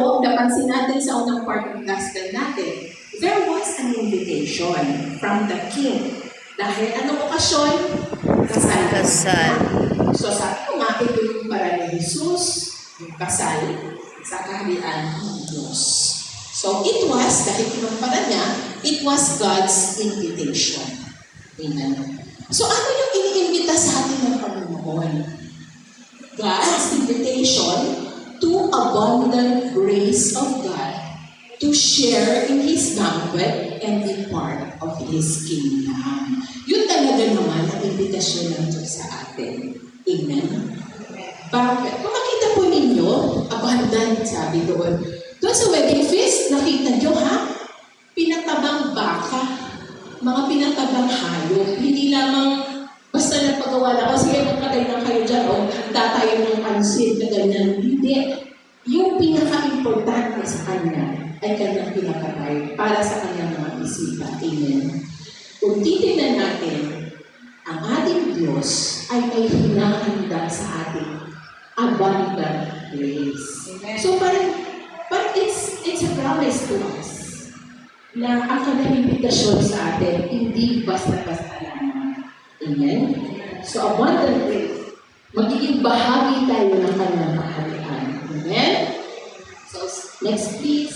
po, napansin natin sa unang part ng gospel natin, there was an invitation from the king. Dahil anong okasyon? Kasal. Kasal. So sabi ko nga, ito yung para ni Jesus, yung kasal sa kaharian ng Diyos. So it was, dahil kinumpara niya, it was God's invitation. Amen. So ano yung iniimbita sa atin ng Panginoon? God's invitation to abundant grace of God to share in His banquet and be part of His kingdom. Yun talaga naman ang invitasyon ng Diyos sa atin. Amen? Bakit? Kung makita po ninyo, abundant sabi doon. Doon sa wedding feast, nakita nyo ha? Pinatabang baka, mga pinatabang hayop. Hindi lamang basta nagpagawa na, o sige, magkatay lang kayo dyan, o tatayo ng pansit na ganyan. Hindi. Yung pinaka-importante sa kanya ay kanyang pinakatay para sa kanyang mga bisita. Amen. Kung titignan natin, ang ating Diyos ay may hinahanda sa ating abundant grace. So parang, parang it's, it's a promise to us na ang kanyang invitasyon sa atin, hindi basta-basta lamang. Amen? So abundant grace, magiging bahagi tayo ng kanyang kaharian. Amen? So, next please.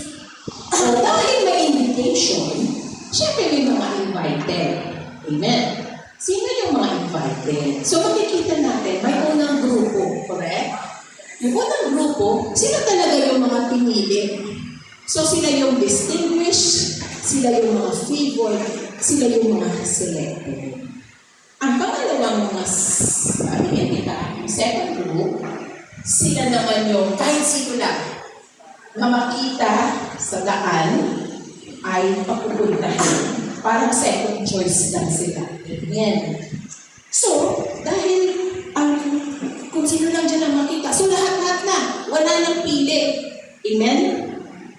So, dahil may invitation, syempre may mga invited. Amen? Sino yung mga invited? So, makikita natin, may unang grupo, correct? Yung unang grupo, sila talaga yung mga pinili. So, sila yung distinguished, sila yung mga favored, sila yung mga selected. Ang pangalawang mga, sabi niya kita, yung second group, sila naman yung kahit sino lang na makita sa daan ay papupuntahin. Parang second choice lang sila. Yan. So, dahil ang kung sino lang dyan ang makita, so lahat-lahat na, wala nang pili. Amen?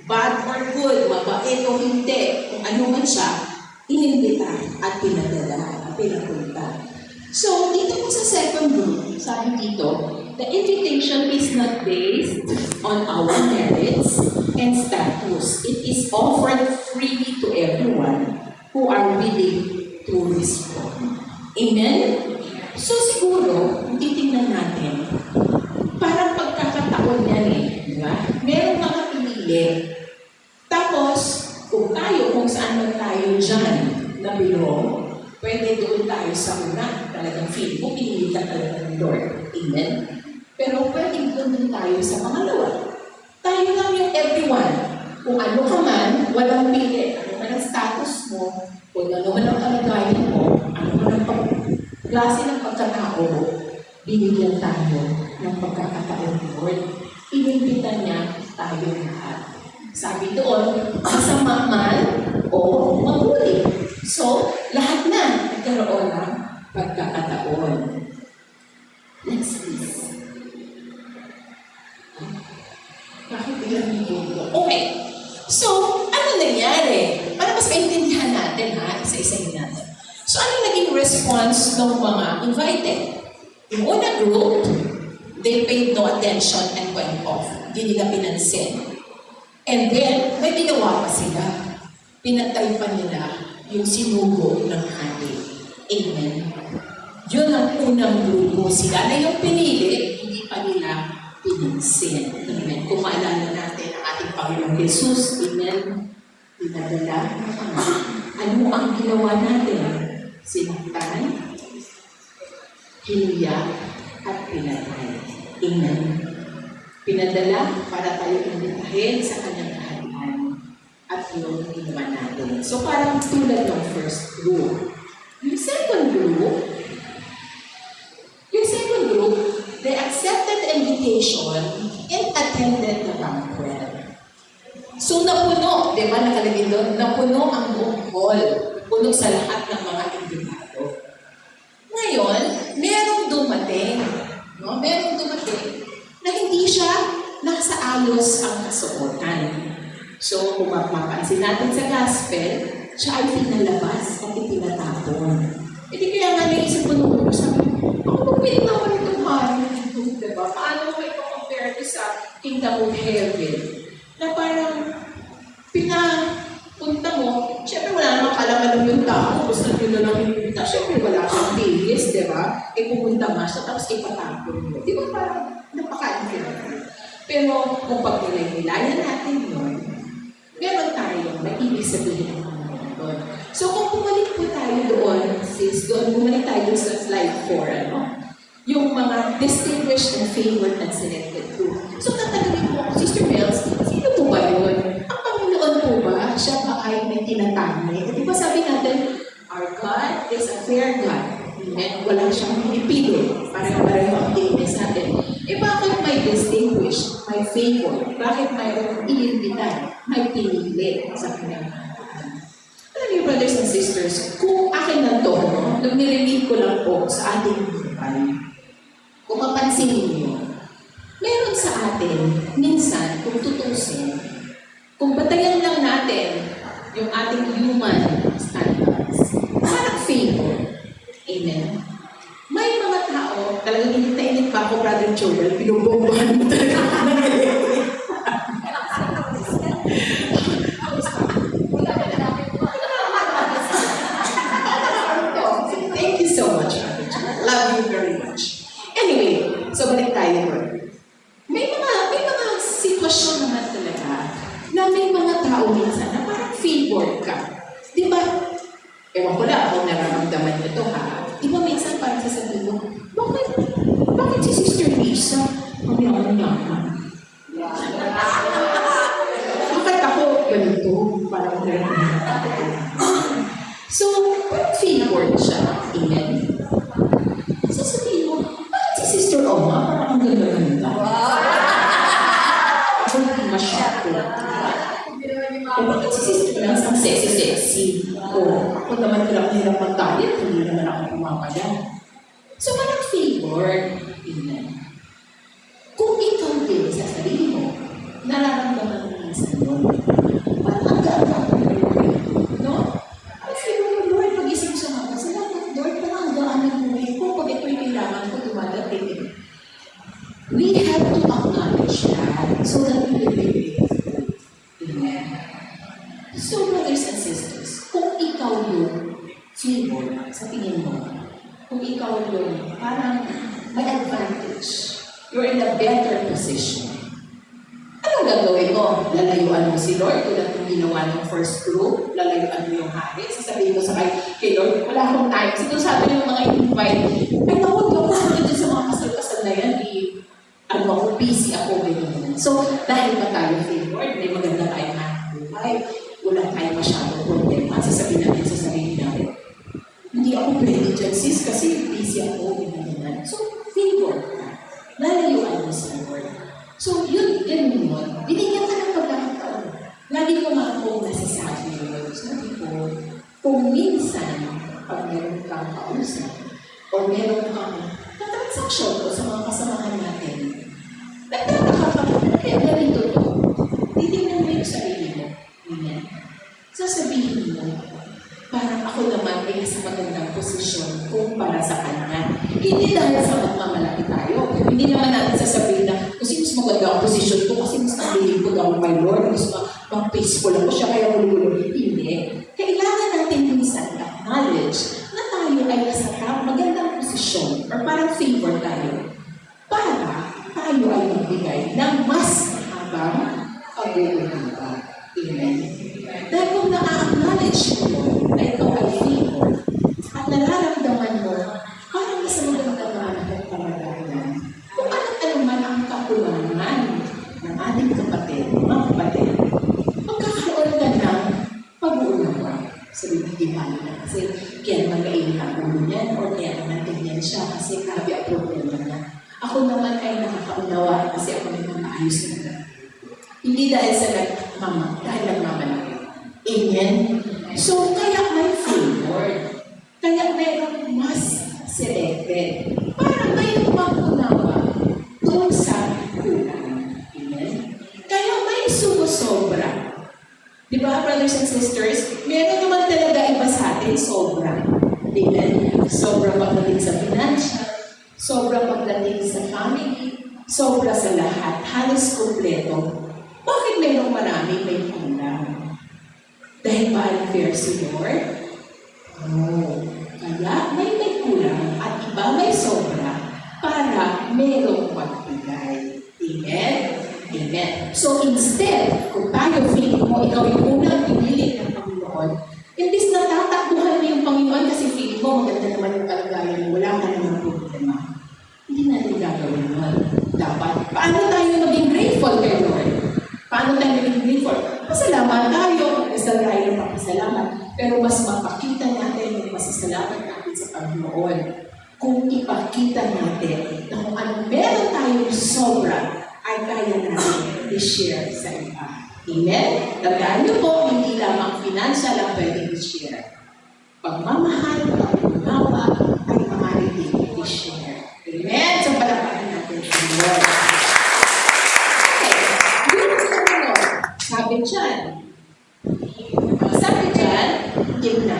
Bad or good, mabait o hindi, kung ano man siya, inimbita at pinadala pinapunta. So, dito po sa second group, sabi dito, the invitation is not based on our merits and status. It is offered freely to everyone who are willing to respond. Amen? So siguro, titingnan natin, parang pagkakataon yan eh, di ba? Merong mga pinili. Tapos, kung tayo, kung saan man tayo dyan na belong, pwede doon tayo sa una. Talagang feel mo, pinili ka talaga ng Lord. Amen? Pero pwede doon tayo sa pangalawa. Tayo lang yung everyone. Kung ano ka man, walang pili. Ano man ang status mo, kung ano man ang kalagayan mo, ano man ang pag klase ng pagkatao mo, binigyan tayo ng pagkakataon ni Lord. Inimbita niya tayo lahat. Sabi doon, masama man o mabuti. So, lahat na nagkaroon ng pagkakataon. Next please. Bakit biglang may? Okay. So, ano nangyari? Para mas maintindihan natin ha, isa-isahin natin. So, ano naging response ng mga invited? Yung unang group, they paid no attention and went off. Hindi nila pinansin. And then, may ginawa pa sila. Pinatay pa nila yung sinugo ng hari. Amen. Yun ang unang grupo. Sila na yung pinili, hindi pa nila pinansin. Amen. Kung maalala natin ang ating Panginoong Jesus, Amen. Pinadala ng Ama. Ano ang ginawa natin? Sinaktan, hiniyak, at pinatay. Amen. Pinadala para tayo imbitahin sa kanyang kaharian at yun ginawa natin. So parang tulad ng first group. Yung group, yung second group, they accepted the invitation and attended the banquet. So napuno, di ba nakalagay doon, napuno ang buong hall. Puno sa lahat ng mga imbitado. Ngayon, merong dumating, no? merong dumating na hindi siya nasa ayos ang kasuotan. So, kung mapapansin natin sa gospel, siya ay pinalabas at ipinatapon. E di kaya nga naisip ko nung buko sa akin, ako magpinawa ng Tuhan dito, diba? Paano ko ipocompare ito sa kingdom of heaven? Na parang pinapunta mo, syempre wala namang alam-alam yung tao, gusto nyo na lang yung pinta, syempre wala siyang bihis, diba? E eh, pumunta nga siya, tapos ipatapon mo. Di ba parang napaka-infinite? Pero kung pagnilayan natin yun, meron tayong naiibig sabihin ng Panginoon. So kung pumalik po tayo doon sis, doon bumalik tayo sa slide 4, ano? Yung mga distinguished and favored and selected group. So tatanungin mo, Sister Bells, sino po ba yun? Ang Panginoon po ba, siya ba ay may tinatanggi? Di ba sabi natin, our God is a fair God. Amen? Wala siyang pinipido. Pareho-pareho ang tingin natin. Eh bakit may distinguished, may favor? Bakit mayroong inimbita, may pinili sa kanyang niyo, brothers and sisters, kung akin na to, nirelieve ko lang po sa ating buhay, kung mapansinin niyo, meron sa atin, minsan, kung tutusin, kung batayan lang natin yung ating human standards, parang favor. Amen. May mga tao, talagang init na init pa ako, Brother Joel, pinubombahan mo talaga ako ng electric. Thank you so much, Brother Joel. Love you very much. Anyway, so balik tayo doon. May mga, may mga sitwasyon naman talaga na may mga tao minsan na parang favored ka. Di ba? Kung nararamdaman nyo to ha. Di ba minsan parang sasabihin mo, bakit, bakit si Sister Lisa ang yaman-yaman? Bakit ako ganito? Parang ganito. So, ako naman hirap-hirap mag-diet, hindi naman ako pumapaya. So parang favored. Amen. Kung ikaw din sa sarili mo, nararamdaman mo minsan yun, parang ang ganda No? Ang siguro, Lord, pag-isip sa mga, salamat, Lord, parang ang gaan ng buhay ko pag ito'y kailangan ko dumadating. We have to acknowledge that so that we will be grateful. Amen. So, brothers and sisters, kung ikaw yung favor sa tingin mo, kung ikaw yung parang may advantage, you're in a better position. Anong gagawin mo? Lalayuan mo si Lord tulad ng ginawa ng first group, lalayuan mo yung hari. Sasabihin mo sa kay, kay Lord, wala akong time. Sino sabi ng mga invite, ay tawag ako sa sa mga kasal-kasal na yan, i, ano ako, busy ako, ganyan. So, dahil ba tayo favored, may maganda tayong hanap buhay, wala tayong masyadong problema, sasabihin natin So, yun, yun yun. Binigyan ka ng pagkakataon. Lagi ko nga po nasasabi yun. Sabi ko, kung minsan, pag meron kang kausap, o meron kang katransaksyon ko sa mga kasamahan natin, nagtataka ka, kaya ganito to. Titignan mo yung sarili mo. Amen. Sasabihin mo, parang ako naman ay nasa magandang posisyon kumpara sa kanya. Hindi dahil sa magmamalaki tayo. Hindi naman natin sasabihin na, kasi mas maganda ang posisyon ko, kasi mas nalilingkod ako my Lord, mas ma- mas peaceful ako siya, kaya gulo-gulo. Hindi. Kailangan natin minsan acknowledge na tayo ay nasa magandang posisyon or parang favor tayo pag-uunawa sa bibigyan na kasi kaya ang ulo niyan o kaya naman ganyan siya kasi grabe ang problema niya. Ako naman ay nakakaunawa kasi ako naman maayos na. Hindi dahil sa nagmama, dahil nagmamalaki. Amen? So, kaya may favor. Kaya mayroong mas selected. Para may makunawa doon sa kulang. Amen? Kaya may sumusobra. Di ba, brothers and sisters? Meron naman talaga iba sa atin, sobra. Amen? Sobra pagdating sa financial, sobra pagdating sa family, sobra sa lahat, halos kompleto. Bakit mayroong marami may kulang? Dahil ba unfair si Lord? No. Kaya may may kulang at iba may sobra para merong magbigay. Amen? Amen. So instead, kung tayo feeling mo, ikaw yung unang pinili Panginoon, imbis na tatakbuhan mo yung Panginoon kasi feeling mo, maganda naman yung kalagayan mo, wala ka naman problema. Hindi natin gagawin yun. Dapat, paano tayo maging grateful kay Lord? Paano tayo maging grateful? Pasalamat tayo, magdasal tayo ng pakasalamat. Pero mas mapakita natin yung pasasalamat natin sa Panginoon kung ipakita natin na kung anong meron tayong sobra ay kaya natin i-share sa iba. Amen? Tandaan niyo po, hindi lamang financial ang pwedeng i-share. Pagmamahal, pagkunawa, ay maaari din i-share. Amen? So, palapakan natin sa Lord. Okay. Yun sa sumunod. Sabi dyan, sabi dyan, give na.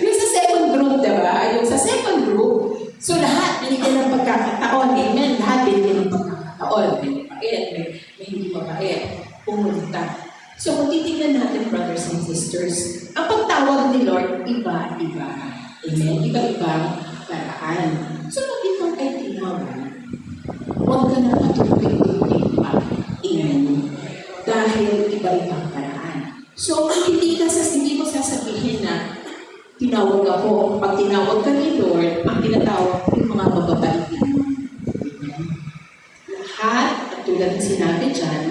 yung sa second group, diba? Yung sa second group, so lahat binigyan ng pagkakataon. Amen? Lahat binigyan ng pagkakataon. May mabait, may, may hindi mabait. Pumunta. So kung titignan natin, brothers and sisters, ang pagtawag ni Lord, iba-iba. Amen? Iba-ibang paraan. So kung ikaw ay tinawag, huwag ka na patupin-tupin pa. Amen? Dahil iba-ibang paraan. So, kung hindi ka sa hindi mo sasabihin na tinawag ako, pag tinawag ka ni Lord, ang tinatawag yung mga mababaitin. Lahat, at tulad ng sinabi dyan,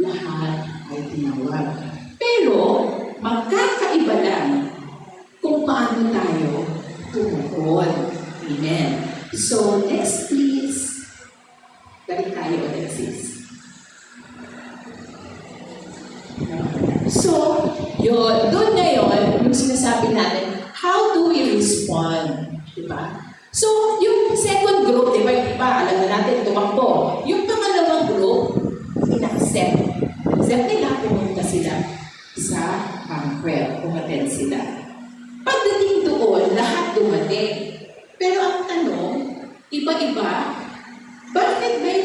lahat ay tinawag. Pero, magkakaiba lang kung paano tayo tumugon. Amen. So, next please. Balik tayo, Alexis. So, yun, doon ngayon, yung sinasabi natin, how do we respond? Diba? So, yung second group, di ba, yung alam na natin, tumakbo. Yung pangalawang group, in-accept. Accept nila, pumunta sila sa banquet, umaten sila. Pagdating doon, lahat dumating. Pero ang tanong, iba-iba, bakit may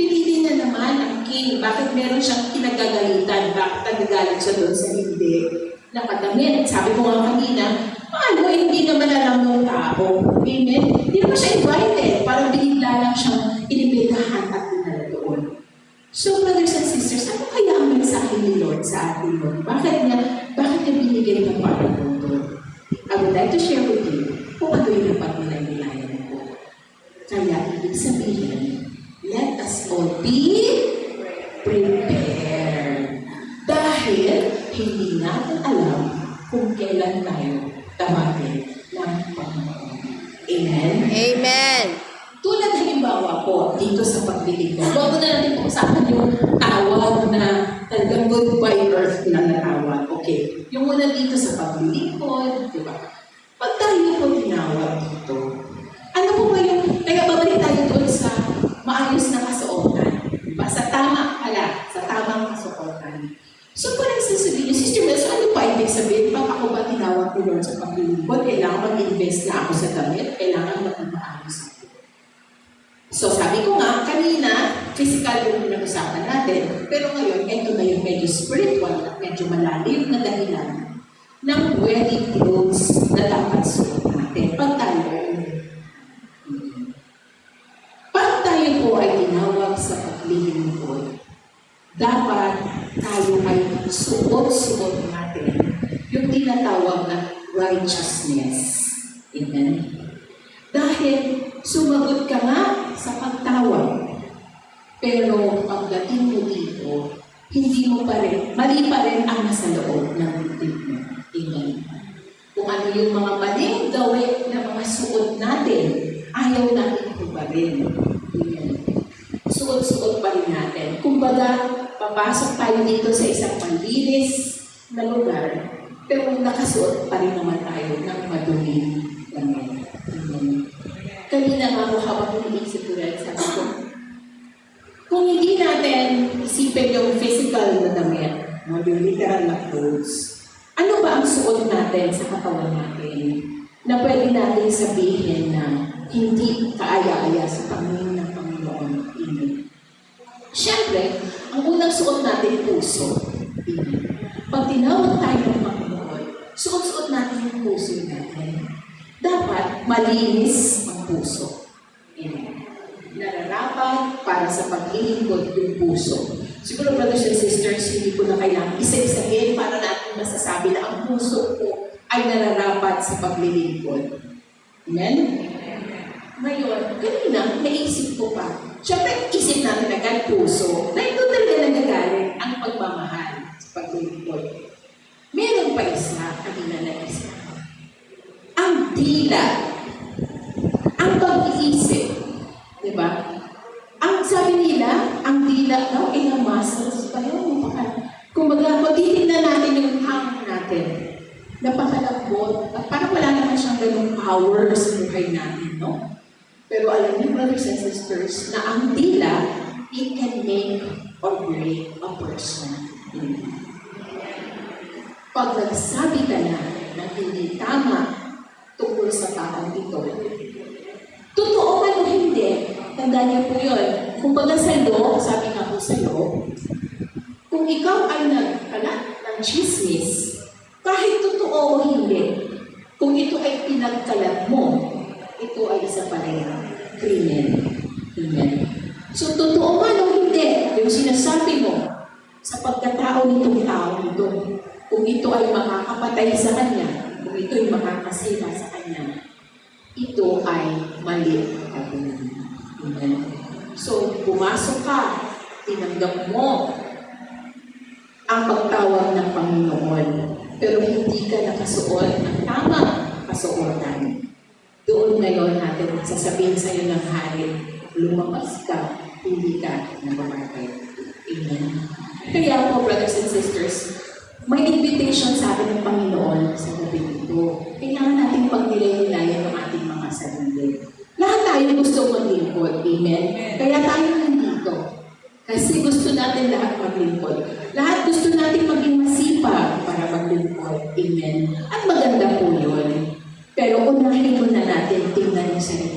pinili na naman ang king? Bakit meron siyang kinagagalitan? Bakit nagagalit siya doon sa hindi nakadamit? Sabi ko nga kanina, paano eh, hindi naman alam ng tao? Amen? Hindi naman siya invited. Parang binigla lang siyang inibitahan at dinala doon. So, brothers and sisters, ano kaya ang mensahe ni Lord sa atin Lord? Bakit niya, bakit niya binigay ng Panginoon doon? I would like to share with you kung ano yung dapat nila nilayan ko. Kaya, ibig sabihin, let us all be prepared. Hindi natin alam kung kailan tayo tawagin ng Panginoon. Amen? Amen. Tulad halimbawa po, dito sa paglilingkod, huwag na natin pag-usapan yung tawag na talagang goodbye earth na natawag. Okay. Yung muna dito sa paglilingkod, di ba? Pag tayo po tinawag dito, ano po ba yung, kaya babalik tayo doon sa maayos na kasuotan. Di ba? Sa tama pala, sa tamang kasuotan. So, kung nagsasabihin niyo, Sister Mel, so ano pa ibig sabihin? Pag ako ba tinawag ni Lord sa paglilingkod, kailangan mag-invest na ako sa damit, kailangan maging maayos ako. So sabi ko nga, kanina, physical yung pinag-usapan natin. Pero ngayon, ito na yung medyo spiritual at medyo malalim na dahilan ng wedding clothes na dapat suot natin. Pag tayo ay Pag tayo po ay tinawag sa paglilingkod, dapat tayo ay suot-suot natin tinatawag na righteousness. Amen? Dahil sumagot ka nga sa pagtawag. Pero pagdating mo dito, hindi mo pa rin, mali pa rin ang nasa loob ng dibdib mo. Amen. Kung ano yung mga maling gawin na mga suot natin, ayaw natin ito pa rin. Amen. Suot-suot pa rin natin. Kumbaga, papasok tayo dito sa isang panlinis na lugar, pero nakasuot pa rin naman tayo ng maduming damit. Amen. Kanina nga ako habang iniisip ko rin, sabi ko, kung hindi natin isipin yung physical na damit, no, yung literal na clothes, ano ba ang suot natin sa katawan natin na pwede natin sabihin na hindi kaaya-aya sa Panginoon ng Panginoon? Amen. Siyempre, ang unang suot natin puso. Pag tinawag tayo ng Panginoon, suot-suot natin puso natin. Dapat malinis ang puso. Amen. Nararapat para sa paglilingkod yung puso. Siguro, brothers and sisters, hindi ko na kailangan isa-isahin para natin masasabi na ang puso ko ay nararapat sa paglilingkod. Amen? Ngayon, kanina, naisip ko pa. Siyempre, isip natin agad puso na ito talaga nagagaling ang pagmamahal sa paglilingkod. Meron pa isa, kanina na isa. Ang dila. Ang pag-iisip. Di ba? Ang sabi nila, ang dila daw, ilang muscles pa yun. Napaka- kung titignan natin yung tongue natin, napakalambot. At parang wala naman siyang ganung power sa buhay natin, no? Pero alam niyo, brothers and sisters, na ang dila, it can make or break a person. Pag nagsabi ka na ng hindi tama tungkol sa taong ito, totoo man o hindi, tandaan niyo po yun. Kung baga sa law, sabi nga po sa law, kung ikaw ay nagkalat ng chismis, kahit totoo o hindi, kung ito ay pinagkalat mo, ito ay isa pa rin krimen. Amen. So, totoo man o hindi, yung sinasabi mo sa pagkatao nitong tao nito, kung ito ay makakapatay sa kanya, kung ito ay makakasira sa ito ay mali at Amen. So, pumasok ka, tinanggap mo ang pagtawag ng Panginoon, pero hindi ka nakasuot ng tama kasuotan. Doon ngayon natin sasabihin sa iyo ng hari, lumabas ka, hindi ka namamatay. Amen. Kaya po, brothers and sisters, may invitation sa atin ng Panginoon sa gabi ito. Kailangan natin pagnilayan ng ating mga sarili. Lahat tayo gusto maglingkod. Amen? Kaya tayo nandito. Kasi gusto natin lahat maglingkod. Lahat gusto natin maging masipag para maglingkod. Amen? At maganda po yun. Pero unahin muna natin tingnan yung sarili